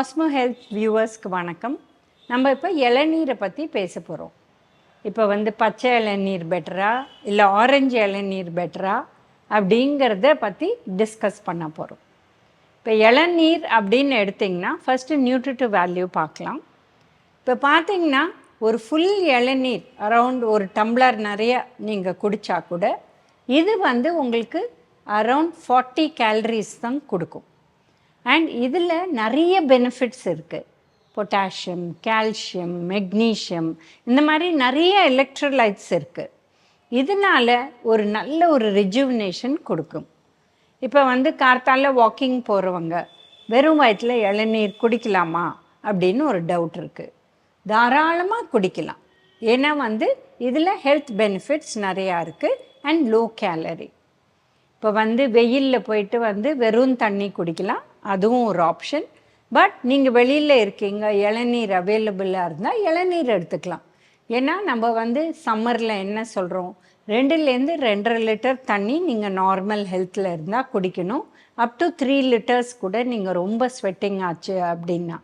Cosmo health வியூவர்ஸ்க்கு வணக்கம். நம்ம இப்போ இளநீரை பற்றி பேச போகிறோம் இப்போ வந்து பச்சை இளநீர் பெட்டரா இல்லை ஆரஞ்சு இளநீர் பெட்டரா அப்படிங்கிறத பற்றி டிஸ்கஸ் பண்ண போகிறோம் இப்போ இளநீர் அப்படின்னு எடுத்திங்கன்னா ஃபஸ்ட்டு நியூட்ரிட்டிவ் வேல்யூ பார்க்கலாம். இப்போ பார்த்தீங்கன்னா ஒரு ஃபுல் இளநீர் அரவுண்ட் ஒரு டம்ளர் நிறைய நீங்கள் குடித்தா கூட இது வந்து உங்களுக்கு அரவுண்ட் ஃபார்ட்டி கேலரிஸ் தான் கொடுக்கும். அண்ட் இதில் நிறைய பெனிஃபிட்ஸ் இருக்குது பொட்டாசியம் கால்சியம் மெக்னீஷியம் இந்த மாதிரி நிறைய எலக்ட்ரோலைட்ஸ் இருக்குது இதனால் ஒரு நல்ல ஒரு ரிஜுவினேஷன் கொடுக்கும். இப்போ வந்து கார்த்தால வாக்கிங் போகிறவங்க வெறும் வயிற்றில் இளநீர் குடிக்கலாமா அப்படின்னு ஒரு டவுட் இருக்குது தாராளமாக குடிக்கலாம். ஏன்னா வந்து இதில் ஹெல்த் பெனிஃபிட்ஸ் நிறையா இருக்குது அண்ட் லோ கேலரி இப்போ வந்து வெயிலில் போயிட்டு வந்து வெறும் தண்ணி குடிக்கலாம். அதுவும் ஒரு ஆப்ஷன் பட் நீங்கள் வெளியில் இருக்கீங்க இளநீர் அவைலபிளாக இருந்தால் இளநீர் எடுத்துக்கலாம். ஏன்னா நம்ம வந்து சம்மரில் என்ன சொல்கிறோம் ரெண்டுலேருந்து ரெண்டரை லிட்டர் தண்ணி நீங்கள் நார்மல் ஹெல்த்தில் இருந்தால் குடிக்கணும். அப் டு த்ரீ லிட்டர்ஸ் கூட நீங்கள் ரொம்ப ஸ்வெட்டிங் ஆச்சு அப்படின்னா.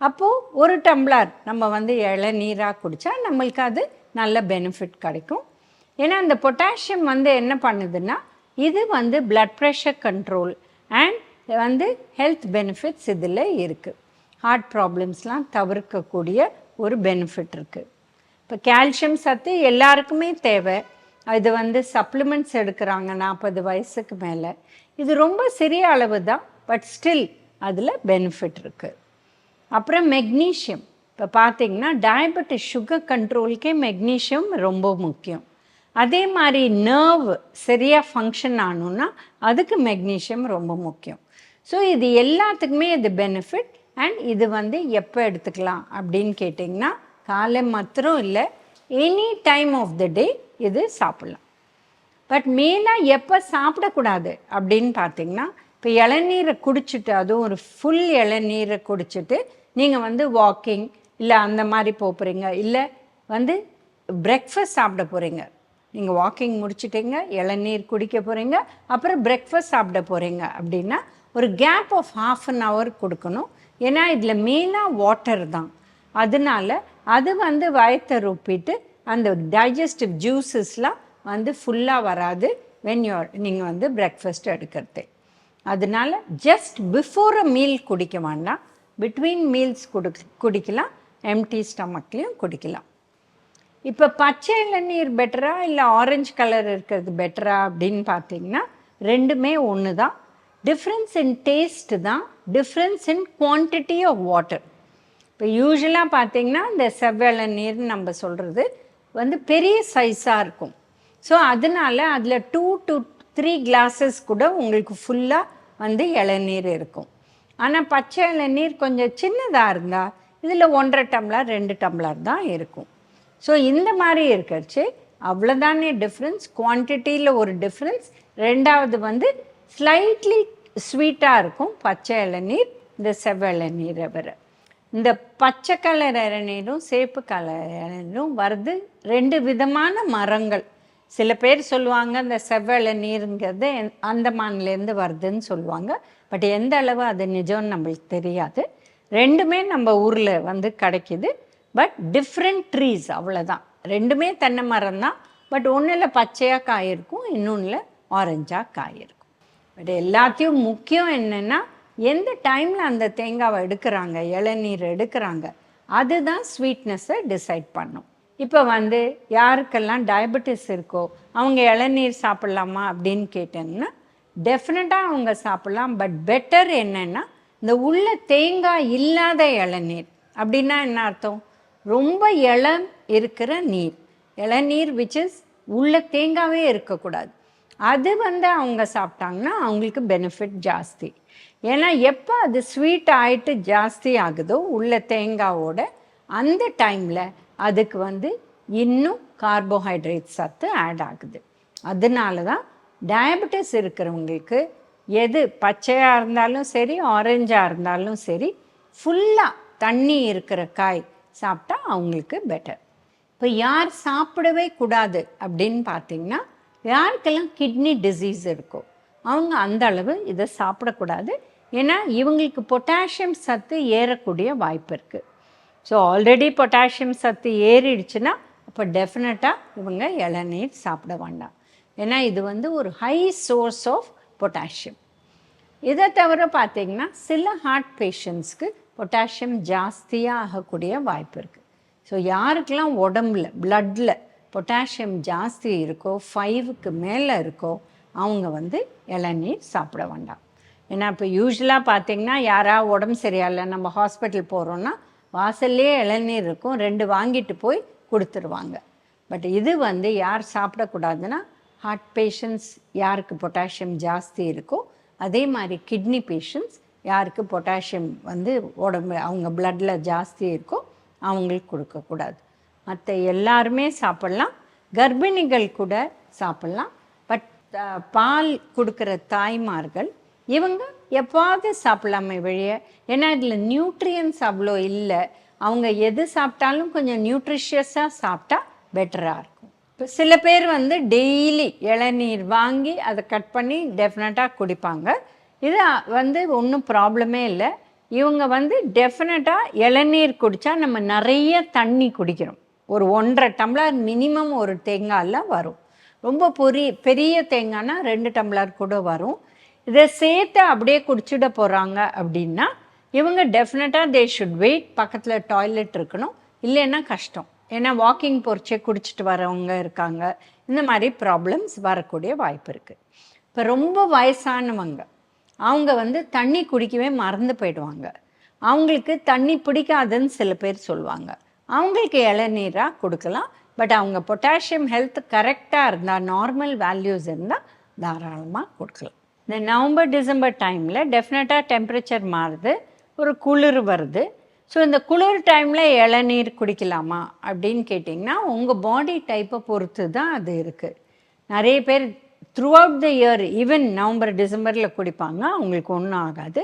அப்போது ஒரு டம்ளர் நம்ம வந்து இளநீராக குடித்தா நம்மளுக்கு அது நல்ல பெனிஃபிட் கிடைக்கும். ஏன்னா இந்த பொட்டாசியம் வந்து என்ன பண்ணுதுன்னா இது வந்து பிளட் ப்ரெஷர் கண்ட்ரோல் அண்ட் வந்து ஹெல்த் பெனிஃபிட்ஸ் இதில் இருக்குது ஹார்ட் ப்ராப்ளம்ஸ்லாம் தவிர்க்கக்கூடிய ஒரு பெனிஃபிட் இருக்குது இப்போ கால்சியம் சத்து எல்லாருக்குமே தேவை. இது வந்து சப்ளிமெண்ட்ஸ் எடுக்கிறாங்க நாற்பது வயசுக்கு மேலே. இது ரொம்ப சிறிய அளவு தான் பட் ஸ்டில் அதில் பெனிஃபிட் இருக்குது அப்புறம் மெக்னீஷியம் இப்போ பார்த்தீங்கன்னா டயபெட்டிஸ் சுகர் கண்ட்ரோலுக்கே மெக்னீஷியம் ரொம்ப முக்கியம். அதே மாதிரி நர்வ் சரியாக ஃபங்க்ஷன் ஆகணுன்னா அதுக்கு மெக்னீஷியம் ரொம்ப முக்கியம். ஸோ இது எல்லாத்துக்குமே இது பெனிஃபிட் அண்ட் இது வந்து எப்போ எடுத்துக்கலாம் அப்படின்னு கேட்டிங்கன்னா காலை மாத்திரம் இல்லை any time of the day இது சாப்பிட்லாம். பட் மெயினாக எப்போ சாப்பிடக்கூடாது அப்படின்னு பார்த்தீங்கன்னா இப்போ இளநீரை குடிச்சிட்டு அதுவும் ஒரு ஃபுல் இளநீரை குடிச்சிட்டு நீங்கள் வந்து வாக்கிங் இல்லை அந்த மாதிரி போகிறீங்க இல்லை வந்து பிரேக்ஃபாஸ்ட் சாப்பிட போகிறீங்க நீங்கள் வாக்கிங் முடிச்சிட்டிங்க இளநீர் குடிக்க போகிறீங்க அப்புறம் பிரேக்ஃபாஸ்ட் சாப்பிட போகிறீங்க அப்படின்னா ஒரு gap of half an hour கொடுக்கணும். ஏன்னா இதில் மெயினாக வாட்டர் தான். அதனால அது வந்து வயத்தை ரொப்பிட்டு அந்த டைஜஸ்டிவ் ஜூஸஸ்லாம் வந்து ஃபுல்லாக வராது வென் யூர் நீங்கள் வந்து பிரேக்ஃபாஸ்ட் எடுக்கிறது. அதனால ஜஸ்ட் பிஃபோர் அ மீல் குடிக்க வேண்டாம். பிட்வீன் மீல்ஸ் குடி குடிக்கலாம். எம்டி ஸ்டமக்லேயும் குடிக்கலாம். இப்போ பச்சை இளநீர் பெட்டரா இல்லை ஆரஞ்சு கலர் இருக்கிறது பெட்டரா அப்படின்னு பார்த்தீங்கன்னா ரெண்டுமே ஒன்று தான் டிஃப்ரென்ஸ் இன் டேஸ்ட் தான் difference in quantity of water இப்போ யூஸ்வலாக பார்த்தீங்கன்னா இந்த செவ்விளநீர்னு நம்ம சொல்கிறது வந்து பெரிய சைஸாக இருக்கும். ஸோ அதனால அதில் டூ டு த்ரீ கிளாஸஸ் கூட உங்களுக்கு ஃபுல்லாக வந்து இளநீர் இருக்கும். ஆனால் பச்சை இளநீர் கொஞ்சம் சின்னதாக இருந்தால் இதில் ஒன்றரை டம்ளர் ரெண்டு டம்ளர் தான் இருக்கும். ஸோ இந்த மாதிரி இருக்கிறச்சு அவ்வளோதானே டிஃப்ரென்ஸ் குவான்டிட்டியில் ஒரு டிஃப்ரென்ஸ் ரெண்டாவது வந்து ஸ்லைட்லி ஸ்வீட்டாக இருக்கும். பச்சை இளநீர் இந்த செவ்வ இளநீரை வர இந்த பச்சை கலர் இளநீரும் சேப்பு கலர் இளநீரும் வருது. ரெண்டு விதமான மரங்கள். சில பேர் சொல்லுவாங்க இந்த செவ்வள நீருங்கிறது அந்தமான்லேருந்து வருதுன்னு சொல்லுவாங்க. பட் எந்த அளவு அது நிஜம்னு நம்மளுக்கு தெரியாது. ரெண்டுமே நம்ம ஊரில் வந்து கிடைக்கிது. பட் டிஃப்ரெண்ட் ட்ரீஸ் அவ்வளோதான் ரெண்டுமே தென்னை மரம் தான் பட் ஒன்றில் பச்சையாக காய் இருக்கும் இன்னொன்றில் ஆரஞ்சாக காய் இருக்கும். பட் எல்லாத்தையும் முக்கியம் என்னென்னா எந்த டைமில் அந்த தேங்காவை எடுக்கிறாங்க இளநீர் எடுக்கிறாங்க அதுதான் ஸ்வீட்னஸை டிசைட் பண்ணும். இப்போ வந்து யாருக்கெல்லாம் டயபெட்டிஸ் இருக்கோ அவங்க இளநீர் சாப்பிட்லாமா அப்படின்னு கேட்டிங்கன்னா டெஃபினட்டாக அவங்க சாப்பிட்லாம். பட் பெட்டர் என்னென்னா இந்த உள்ள தேங்காய் இல்லாத இளநீர். அப்படின்னா என்ன அர்த்தம்? ரொம்ப இளம் இருக்கிற நீர். இளநீர் விச் இஸ் உள்ள தேங்காவே இருக்கக்கூடாது. அது வந்து அவங்க சாப்பிட்டாங்கன்னா அவங்களுக்கு பெனிஃபிட் ஜாஸ்தி. ஏன்னா எப்போ அது ஸ்வீட் ஆகிட்டு ஜாஸ்தி ஆகுதோ உள்ள தேங்காவோட அந்த டைமில் அதுக்கு வந்து இன்னும் கார்போஹைட்ரேட் சத்து ஆட் ஆகுது. அதனால தான் டயபெட்டிஸ் இருக்கிறவங்களுக்கு எது பச்சையாக இருந்தாலும் சரி ஆரஞ்சாக இருந்தாலும் சரி ஃபுல்லாக தண்ணி இருக்கிற காய் சாப்பிட்டா அவங்களுக்கு பெட்டர் இப்போ யார் சாப்பிடவே கூடாது அப்படின்னு பார்த்தீங்கன்னா யாருக்கெல்லாம் கிட்னி டிசீஸ் இருக்கோ அவங்க அந்த அளவு இதை சாப்பிடக்கூடாது. ஏன்னா இவங்களுக்கு பொட்டாசியம் சத்து ஏறக்கூடிய வாய்ப்பு இருக்குது ஸோ ஆல்ரெடி பொட்டாசியம் சத்து ஏறிடுச்சுன்னா அப்போ டெஃபினட்டாக இவங்க இளநீர் சாப்பிட வேண்டாம். ஏன்னா இது வந்து ஒரு ஹை சோர்ஸ் ஆஃப் பொட்டாசியம் இதை தவிர பார்த்தீங்கன்னா சில ஹார்ட் பேஷண்ட்ஸ்க்கு பொட்டாசியம் ஜாஸ்தியாக ஆகக்கூடிய வாய்ப்பு இருக்குது ஸோ யாருக்கெல்லாம் உடம்புல பிளட்டில் பொட்டாசியம் ஜாஸ்தி இருக்கோ ஃபைவுக்கு மேலே இருக்கோ அவங்க வந்து இளநீர் சாப்பிட வேண்டாம். ஏன்னா இப்போ யூஸ்வலாக பார்த்தீங்கன்னா யாரா உடம்பு சரியாயில்ல நம்ம ஹாஸ்பிட்டல் போகிறோன்னா வாசல்லே இளநீர் இருக்கும் ரெண்டு வாங்கிட்டு போய் கொடுத்துருவாங்க. பட் இது வந்து யார் சாப்பிடக்கூடாதுன்னா ஹார்ட் பேஷண்ட்ஸ் யாருக்கு பொட்டாசியம் ஜாஸ்தி இருக்கோ அதே மாதிரி கிட்னி பேஷண்ட்ஸ் யாருக்கு பொட்டாசியம் வந்து உடம்பு அவங்க பிளட்டில் ஜாஸ்தி இருக்கோ அவங்களுக்கு கொடுக்கக்கூடாது. மற்ற எல்லாருமே சாப்பிட்லாம். கர்ப்பிணிகள் கூட சாப்பிட்லாம். பட் பால் கொடுக்குற தாய்மார்கள் இவங்க எப்பாவது சாப்பிடலாமே வெளிய ஏன்னா இதில் நியூட்ரியன்ஸ் அவ்வளோ இல்லை. அவங்க எது சாப்பிட்டாலும் கொஞ்சம் நியூட்ரிஷியஸாக சாப்பிட்டா பெட்டராக இருக்கும். இப்போ சில பேர் வந்து டெய்லி இளநீர் வாங்கி அதை கட் பண்ணி டெஃபினட்டாக குடிப்பாங்க. இது வந்து ஒன்றும் ப்ராப்ளமே இல்லை. இவங்க வந்து டெஃபினட்டாக இளநீர் குடித்தா நம்ம நிறைய தண்ணி குடிக்கிறோம். ஒரு ஒன்றரை டம்ளர் மினிமம் ஒரு தேங்காயில் வரும். ரொம்ப பொரி பெரிய தேங்காய்னா ரெண்டு டம்ளர் கூட வரும். இதை சேர்த்து அப்படியே குடிச்சிட போகிறாங்க அப்படின்னா இவங்க டெஃபினட்டாக தே ஷுட் வெயிட் பக்கத்தில் டாய்லெட் இருக்கணும். இல்லைன்னா கஷ்டம். ஏன்னா வாக்கிங் போர்ச்சே குடிச்சிட்டு வரவங்க இருக்காங்க. இந்த மாதிரி ப்ராப்ளம்ஸ் வரக்கூடிய வாய்ப்பு இருக்குது இப்போ ரொம்ப வயசானவங்க அவங்க வந்து தண்ணி குடிக்கவே மறந்து போயிடுவாங்க. அவங்களுக்கு தண்ணி பிடிக்காதுன்னு சில பேர் சொல்லுவாங்க அவங்களுக்கு இளநீராக கொடுக்கலாம். பட் அவங்க பொட்டாசியம் ஹெல்த் கரெக்டாக இருந்தால் நார்மல் வேல்யூஸ் இருந்தால் தாராளமாக கொடுக்கலாம். இந்த நவம்பர் டிசம்பர் டைமில் டெஃபினட்டாக டெம்பரேச்சர் மாறுது ஒரு குளிர் வருது. ஸோ இந்த குளிர் டைமில் இளநீர் குடிக்கலாமா அப்படின்னு கேட்டிங்கன்னா உங்கள் பாடி டைப்பை பொறுத்து தான் அது இருக்குது நிறைய பேர் throughout the year even November டிசம்பரில் குடிப்பாங்க அவங்களுக்கு ஒன்றும் ஆகாது.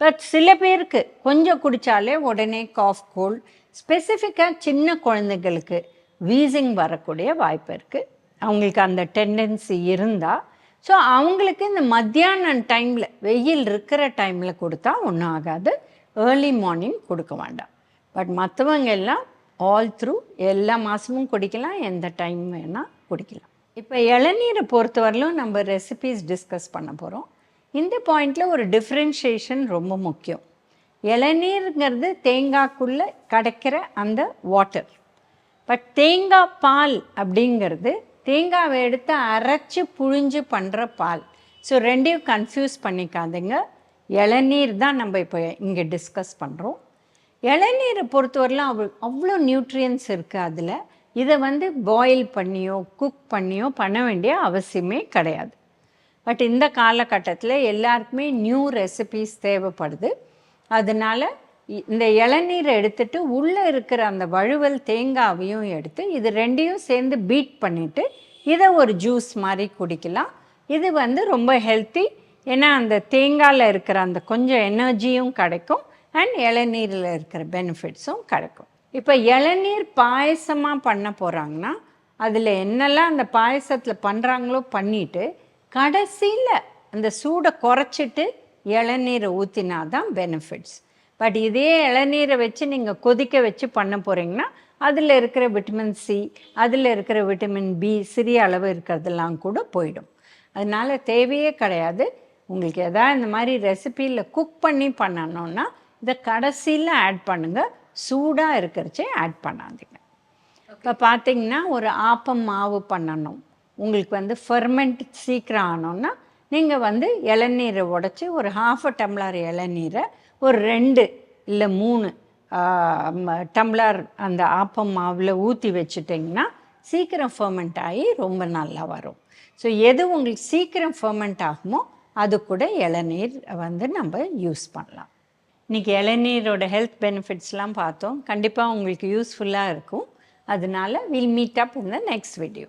பட் சில பேருக்கு கொஞ்சம் குடித்தாலே உடனே காஃப் கோல்ட் ஸ்பெசிஃபிக்காக சின்ன குழந்தைங்களுக்கு வீசிங் வரக்கூடிய வாய்ப்பு இருக்குது அவங்களுக்கு அந்த டெண்டன்சி இருந்தால் ஸோ அவங்களுக்கு இந்த மத்தியானம் டைமில் வெயில் இருக்கிற டைமில் கொடுத்தா ஒன்றும் ஆகாது. ஏர்லி மார்னிங் கொடுக்க வேண்டாம். பட் மற்றவங்க எல்லாம் ஆல் த்ரூ எல்லா மாதமும் குடிக்கலாம் எந்த டைம் வேணால் குடிக்கலாம். இப்போ இளநீரை பொறுத்தவரையிலும் நம்ம ரெசிபீஸ் டிஸ்கஸ் பண்ண போகிறோம் இந்த பாயிண்டில் ஒரு டிஃப்ரென்ஷியேஷன் ரொம்ப முக்கியம். இளநீருங்கிறது தேங்காய்க்குள்ளே கிடைக்கிற அந்த வாட்டர் பட் தேங்காய் பால் அப்படிங்கிறது தேங்காவை எடுத்து அரைச்சி புழிஞ்சு பண்ணுற பால். ஸோ ரெண்டையும் கன்ஃபியூஸ் பண்ணிக்காதுங்க. இளநீர் தான் நம்ம இப்போ இங்கே டிஸ்கஸ் பண்ணுறோம் இளநீரை பொறுத்தவரையிலும் அவ்வளோ அவ்வளோ நியூட்ரியன்ஸ் இருக்குது அதில். இதை வந்து பாயில் பண்ணியோ குக் பண்ணியோ பண்ண வேண்டிய அவசியமே கிடையாது. பட் இந்த காலகட்டத்தில் எல்லாருக்குமே நியூ ரெசிபீஸ் தேவைப்படுது. அதனால் இந்த இளநீரை எடுத்துட்டு உள்ளே இருக்கிற அந்த வழுவல் தேங்காவையும் எடுத்து இது ரெண்டையும் சேர்ந்து பீட் பண்ணிவிட்டு இதை ஒரு ஜூஸ் மாதிரி குடிக்கலாம். இது வந்து ரொம்ப ஹெல்த்தி ஏன்னா அந்த தேங்காயில் இருக்கிற அந்த கொஞ்சம் எனர்ஜியும் கிடைக்கும் அண்ட் இளநீரில் இருக்கிற பெனிஃபிட்ஸும் கிடைக்கும். இப்போ இளநீர் பாயசமாக பண்ண போகிறாங்கன்னா அதில் என்னெல்லாம் அந்த பாயசத்தில் பண்ணுறாங்களோ பண்ணிவிட்டு கடைசியில் அந்த சூடை குறைச்சிட்டு இளநீரை ஊற்றினா தான் பெனிஃபிட்ஸ் பட் இதே இளநீரை வச்சு நீங்கள் கொதிக்க வச்சு பண்ண போகிறீங்கன்னா அதில் இருக்கிற விட்டமின் சி அதில் இருக்கிற விட்டமின் பி சிறிய அளவு இருக்கிறதெல்லாம் கூட போயிடும். அதனால் தேவையே கிடையாது. உங்களுக்கு எதாவது இந்த மாதிரி ரெசிப்பியில் குக் பண்ணி பண்ணணுன்னா இதை கடைசியில் ஆட் பண்ணுங்கள் சூடாக இருக்கிறச்சே ஆட் பண்ணாதீங்க. இப்போ பார்த்தீங்கன்னா ஒரு ஆப்பம் மாவு பண்ணணும். உங்களுக்கு வந்து ஃபெர்மெண்ட் சீக்கிரம் ஆனோன்னா நீங்கள் வந்து இளநீரை உடச்சி ஒரு ஹாஃப் அ டம்ளர் இளநீரை ஒரு ரெண்டு இல்லை மூணு டம்ளர் அந்த ஆப்பம் மாவில் ஊற்றி வச்சுட்டிங்கன்னா சீக்கிரம் ஃபர்மெண்ட் ஆகி ரொம்ப நல்லா வரும். ஸோ எது உங்களுக்கு சீக்கிரம் ஃபர்மெண்ட் ஆகுமோ அது கூட இளநீர் வந்து நம்ம யூஸ் பண்ணலாம். இன்றைக்கி இளநீரோட ஹெல்த் பெனிஃபிட்ஸ்லாம் பார்த்தோம். கண்டிப்பாக உங்களுக்கு யூஸ்ஃபுல்லாக இருக்கும். அதனால வில் மீட் அப் இந்த நெக்ஸ்ட் வீடியோ